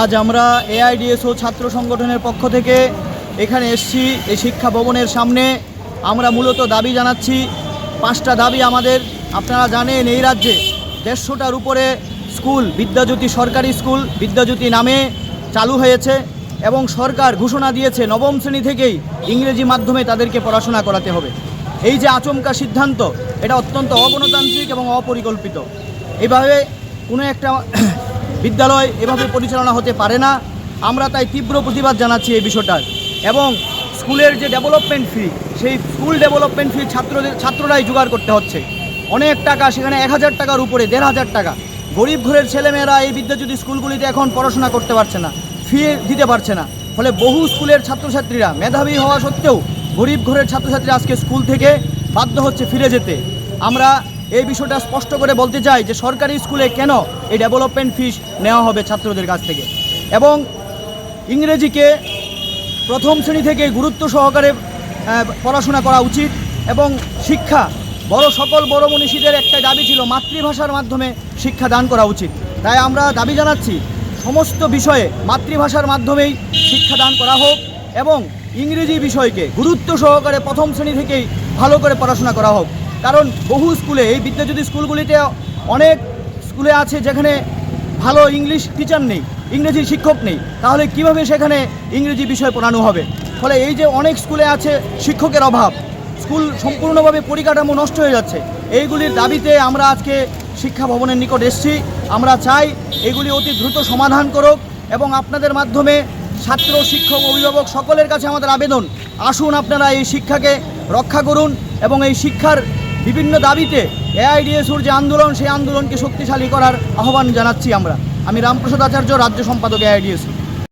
আজ আমরা এআইডিএসও ছাত্র সংগঠনের পক্ষ থেকে এখানে এসছি, এই শিক্ষা ভবনের সামনে। আমরা মূলত দাবি জানাচ্ছি, পাঁচটা দাবি আমাদের, আপনারা জানেন এই রাজ্যে। দেড়শোটার উপরে স্কুল, বিদ্যাজ্যোতি সরকারি স্কুল, বিদ্যাজ্যোতি নামে চালু হয়েছে। এবং সরকার ঘোষণা দিয়েছে নবম শ্রেণি থেকেই ইংরেজি মাধ্যমে তাদেরকে পড়াশোনা করাতে হবে। এই যে আচমকা সিদ্ধান্ত, এটা অত্যন্ত অগণতান্ত্রিক এবং অপরিকল্পিত। এভাবে কোনো একটা বিদ্যালয় এভাবে পরিচালনা হতে পারে না। আমরা তাই তীব্র প্রতিবাদ জানাচ্ছি এই বিষয়টার। এবং স্কুলের যে ডেভেলপমেন্ট ফি, সেই স্কুল ডেভেলপমেন্ট ফি ছাত্রদের, ছাত্ররাই জোগাড় করতে হচ্ছে। অনেক টাকা, সেখানে এক হাজার টাকার উপরে, দেড় হাজার টাকা। গরিব ঘরের ছেলেমেয়েরা এই বিদ্যাজ্যোতি স্কুলগুলিতে এখন পড়াশোনা করতে পারছে না। ফি দিতে পারছে না। ফলে বহু স্কুলের ছাত্রছাত্রীরা মেধাবী হওয়া সত্ত্বেও গরিব ঘরের ছাত্রছাত্রীরা আজকে স্কুল থেকে বাধ্য হচ্ছে ফিরে যেতে। আমরা এই বিষয়টা স্পষ্ট করে বলতে চাই যে সরকারি স্কুলে কেন এই ডেভেলপমেন্ট ফিস নেওয়া হবে ছাত্রদের কাছ থেকে? এবং ইংরেজিকে প্রথম শ্রেণি থেকে গুরুত্ব সহকারে পড়াশোনা করা উচিত এবং শিক্ষা বড় সকল বড় মনীষীদের একটা দাবি ছিল, মাতৃভাষার মাধ্যমে শিক্ষা দান করা উচিত। তাই আমরা দাবি জানাচ্ছি সমস্ত বিষয়ে মাতৃভাষার মাধ্যমেই শিক্ষা দান করা হোক এবং ইংরেজি বিষয়কে গুরুত্ব সহকারে প্রথম শ্রেণি থেকেই ভালো করে পড়াশোনা করা হোক। কারণ বহু স্কুলে, এই বিদ্যাজ্যোতি স্কুলগুলিতে অনেক স্কুলে আছে যেখানে ভালো ইংলিশ টিচার নেই, ইংরেজি শিক্ষক নেই। তাহলে কীভাবে সেখানে ইংরেজি বিষয় পড়ানো হবে? ফলে এই যে অনেক স্কুলে আছে শিক্ষকের অভাব, স্কুল সম্পূর্ণভাবে পরিকাঠামো নষ্ট হয়ে যাচ্ছে। এইগুলির দাবিতে আমরা আজকে শিক্ষা ভবনের নিকট এসেছি। আমরা চাই এগুলি অতি দ্রুত সমাধান করুক এবং আপনাদের মাধ্যমে ছাত্র, শিক্ষক, অভিভাবক সকলের কাছে আমাদের আবেদন। আসুন আপনারা এই শিক্ষাকে রক্ষা করুন এবং এই শিক্ষার বিভিন্ন দাবিতে এআইডিএসুর যে আন্দোলন, সেই আন্দোলনকে শক্তিশালী করার আহ্বান জানাচ্ছি আমরা। আমি রামপ্রসাদ আচার্য, রাজ্য সম্পাদক এআইডিএসু।